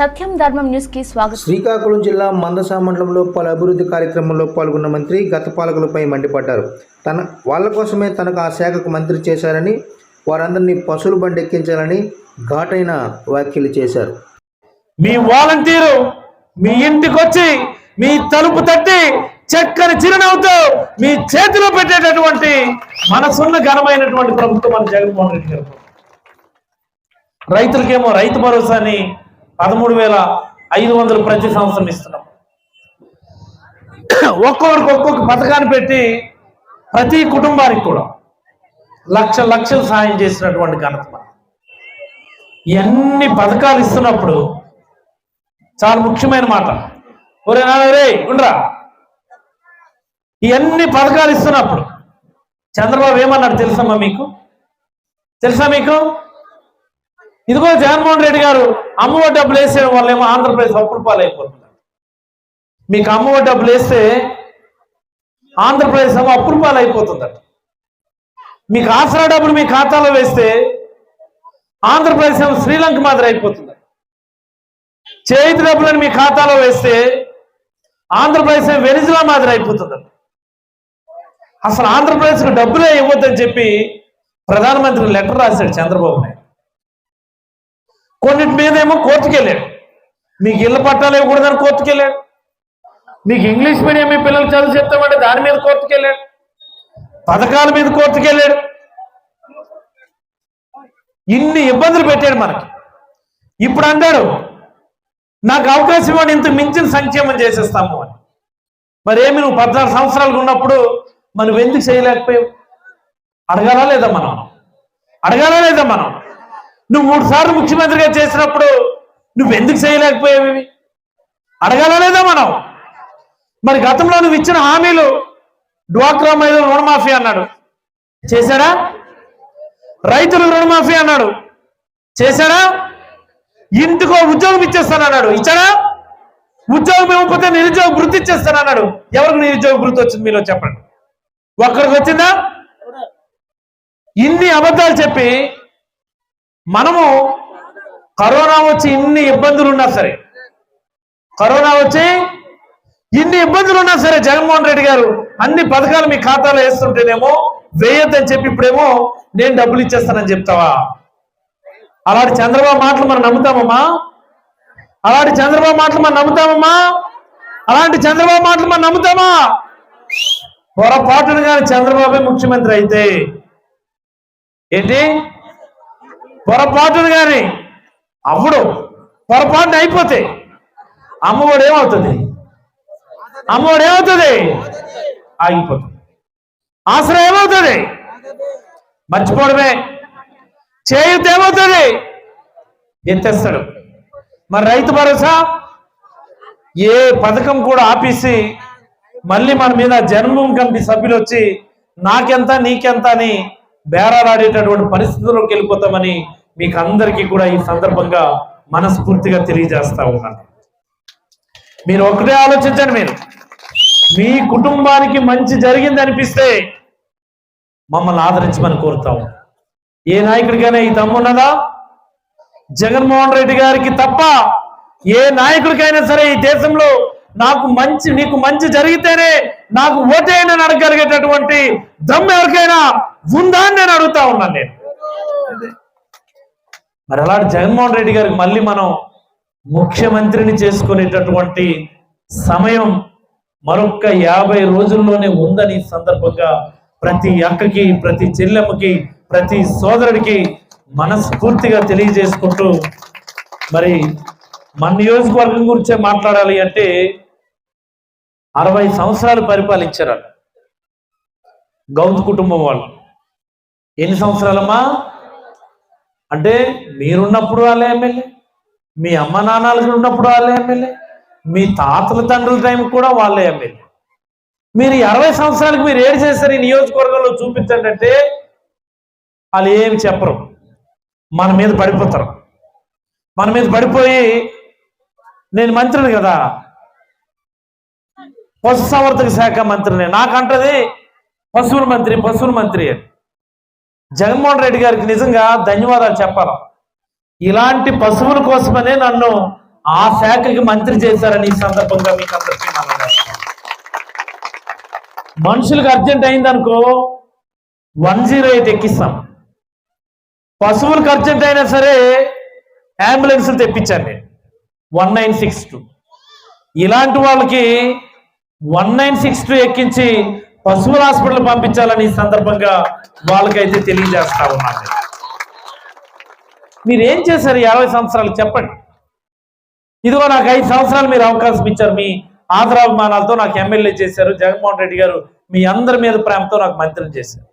సత్యం ధర్మం న్యూస్కి స్వాగతం. శ్రీకాకుళం జిల్లా మందస మండలంలో పలు అభివృద్ధి కార్యక్రమంలో పాల్గొన్న మంత్రి గత పాలకులపై మండిపడ్డారు. తన వాళ్ళ కోసమే తనకు ఆ శాఖకు మంత్రి చేశారని వారందరినీ పశువుల బండి ఎక్కించాలని ఘాటైన వ్యాఖ్యలు చేశారు. మీ వాలంటీరు మీ ఇంటికి వచ్చి మీ తలుపు తట్టి చక్కని చిరునవ్వుతో మీ చేతిలో పెట్టేటటువంటి మనసున్న ఘనమైనటువంటి ప్రభుత్వం మన జగన్మోహన్ రెడ్డి గారు. రైతులకేమో రైతు భరోసాని పదమూడు వేల ఐదు వందలు ప్రతి సంవత్సరం ఇస్తున్నాం. ఒక్కొక్కరికి ఒక్కొక్క పథకాన్ని పెట్టి ప్రతి కుటుంబానికి కూడా లక్ష లక్షలు సాయం చేసినటువంటి ఘనత ఎన్ని ఇవన్నీ పథకాలు ఇస్తున్నప్పుడు చాలా ముఖ్యమైన మాట. ఒరే నాన్న రే ఉండరా. ఇవన్నీ పథకాలు ఇస్తున్నప్పుడు చంద్రబాబు ఏమన్నాడు తెలుసమ్మా మీకు? తెలుసా మీకు? ఇదిగో జగన్మోహన్ రెడ్డి గారు అమ్మఒడి డబ్బులు వేసేయడం వల్ల ఏమో ఆంధ్రప్రదేశ్ అప్రూపాలు పాలైపోతుంది మీకు అమ్మఒడి డబ్బులు వేస్తే ఆంధ్రప్రదేశ్ ఏమో అప్పుల పాలైపోతుందట. మీకు ఆసరా డబ్బులు మీ ఖాతాలో వేస్తే ఆంధ్రప్రదేశ్ ఏమో శ్రీలంక మాదిరి అయిపోతుంది. చేతి డబ్బులను మీ ఖాతాలో వేస్తే ఆంధ్రప్రదేశ్ ఏమో వెనిజులా మాదిరి అయిపోతుందండి అసలు ఆంధ్రప్రదేశ్కు డబ్బులే ఇవ్వద్దని చెప్పి ప్రధానమంత్రి లెటర్ రాశాడు చంద్రబాబు నాయుడు. కొన్నిటి మీద ఏమో మీకు ఇళ్ళ పట్టాలు ఇవ్వకూడదని కోర్టుకెళ్ళాడు. నీకు ఇంగ్లీష్ మీడియం మీ పిల్లలు చదువు చెప్తామంటే దాని మీద కోర్టుకెళ్ళాడు. పథకాల మీద కోర్టుకెళ్ళాడు. ఇన్ని ఇబ్బందులు పెట్టాడు మనకి. ఇప్పుడు అన్నాడు నాకు అవకాశం ఇవ్వండి ఇంత మించిన సంక్షేమం చేసేస్తాము అని. మరి ఏమి నువ్వు పద్నాలుగు సంవత్సరాలు ఉన్నప్పుడు మనం ఎందుకు చేయలేకపోయావు? అడగాలా లేదా మనం? అడగాలా లేదా మనం? నువ్వు మూడు సార్లు ముఖ్యమంత్రిగా చేసినప్పుడు నువ్వు ఎందుకు చేయలేకపోయావు ఇవి? లేదా మనం? మరి గతంలో నువ్వు ఇచ్చిన హామీలు డ్వాక్రా మహిళలు రుణమాఫీ అన్నాడు. చేశాడా రైతులు రుణమాఫీ అన్నాడు. చేశాడా ఇంటికో ఉద్యోగం ఇచ్చేస్తానన్నాడు. ఇచ్చాడా? ఉద్యోగం ఇవ్వకపోతే నిరుద్యోగ వృత్తి ఇచ్చేస్తానన్నాడు. ఎవరికి నిరుద్యోగ వృత్తి వచ్చింది మీలో చెప్పండి. ఒక్కడికి వచ్చిందా? ఇన్ని అబద్ధాలు చెప్పి మనము కరోనా వచ్చి ఇన్ని ఇబ్బందులు ఉన్నా సరే కరోనా వచ్చి ఇన్ని ఇబ్బందులు ఉన్నా సరే జగన్మోహన్ రెడ్డి గారు అన్ని పథకాలు మీ ఖాతాలో వేస్తుంటేనేమో వేయొద్దని చెప్పి ఇప్పుడేమో నేను డబ్బులు ఇచ్చేస్తానని చెప్తావా? అలాంటి చంద్రబాబు మాటలు మనం నమ్ముతామమ్మా? అలాంటి చంద్రబాబు మాటలు మనం నమ్ముతామమ్మా? అలాంటి చంద్రబాబు మాటలు మనం నమ్ముతామా? పొరపాటును కానీ చంద్రబాబే ముఖ్యమంత్రి అయితే ఏంటి? పొరపాటును కానీ అప్పుడు పొరపాటున అయిపోతే అమ్మఒడు ఏమవుతుంది? అమ్మఒడు ఏమవుతుంది? ఆగిపోతుంది. ఆశ్రయం ఏమవుతుంది? మర్చిపోవడమే. చేయుత ఏమవుతుంది? ఎత్తేస్తాడు. మరి రైతు భరోసా? ఏ పథకం కూడా ఆపేసి మళ్ళీ మన మీద జన్మభూమి కమిటీ సభ్యులు వచ్చి నాకెంత నీకెంత అని బేరాలాడేటటువంటి పరిస్థితుల్లోకి వెళ్ళిపోతామని మీకు అందరికీ కూడా ఈ సందర్భంగా మనస్ఫూర్తిగా తెలియజేస్తా ఉన్నాను. మీరు ఒకటే ఆలోచించండి మీరు. మీ కుటుంబానికి మంచి జరిగింది అనిపిస్తే మమ్మల్ని ఆదరించమని కోరుతాము ఏ నాయకుడికైనా ఈ దమ్మున్నదా జగన్మోహన్ రెడ్డి గారికి తప్ప ఏ నాయకుడికైనా సరే ఈ దేశంలో నాకు మంచి నీకు మంచి జరిగితేనే నాకు ఓటైనా అడగలిగేటటువంటి దమ్ ఎవరికైనా ఉందా అని నేను అడుగుతా ఉన్నాను నేను. మరి అలాంటి జగన్మోహన్ రెడ్డి గారికి మళ్ళీ మనం ముఖ్యమంత్రిని చేసుకునేటటువంటి సమయం మరొక్క యాభై రోజుల్లోనే ఉందని సందర్భంగా ప్రతి అక్కకి ప్రతి చెల్లెమ్మకి ప్రతి సోదరుడికి మనస్ఫూర్తిగా తెలియజేసుకుంటూ మరి మన నియోజకవర్గం గురించే మాట్లాడాలి అంటే అరవై సంవత్సరాలు పరిపాలించారు గౌత్ కుటుంబం వాళ్ళు. ఎన్ని సంవత్సరాలమ్మా? అంటే మీరున్నప్పుడు వాళ్ళే ఎమ్మెల్యే. మీ అమ్మ నాన్నలు ఉన్నప్పుడు వాళ్ళే ఎమ్మెల్యే. మీ తాతల తండ్రుల టైం కూడా వాళ్ళే ఎమ్మెల్యే. మీరు అరవై సంవత్సరాలకు మీరు ఏడు చేస్తారు ఈ నియోజకవర్గంలో చూపించండి అంటే వాళ్ళు ఏమి చెప్పరు. మన మీద పడిపోతారు. మన మీద పడిపోయి నేను మంత్రిని కదా. పశు సంవర్ధక శాఖ మంత్రిని. నాకంటది పశువుల మంత్రి పశువుల మంత్రి అని. జగన్మోహన్ రెడ్డి గారికి నిజంగా ధన్యవాదాలు చెప్పాలి. ఇలాంటి పశువుల కోసమనే నన్ను ఆ శాఖకి మంత్రి చేశారని ఈ సందర్భంగా మీకు అందరికీ మనం మనుషులకు అర్జెంట్ అయిందనుకో వన్ జీరో ఎయిట్ ఎక్కిస్తాం. పశువులకు అర్జెంట్ అయినా సరే అంబులెన్స్లు తెప్పించాను నేను. One nine six two. ఇలాంటి వాళ్ళకి వన్ నైన్ సిక్స్ టూ ఎక్కించి పశువుల హాస్పిటల్ పంపించాలని ఈ సందర్భంగా వాళ్ళకైతే తెలియజేస్తా ఉన్నాను మీరు ఏం చేశారు యాభై సంవత్సరాలు చెప్పండి. ఇదిగో నాకు ఐదు సంవత్సరాలు మీరు అవకాశం ఇచ్చారు. మీ ఆదరాభిమానాలతో నాకు ఎమ్మెల్యే చేశారు. జగన్మోహన్ రెడ్డి గారు మీ అందరి మీద ప్రేమతో నాకు మంత్రం చేశారు.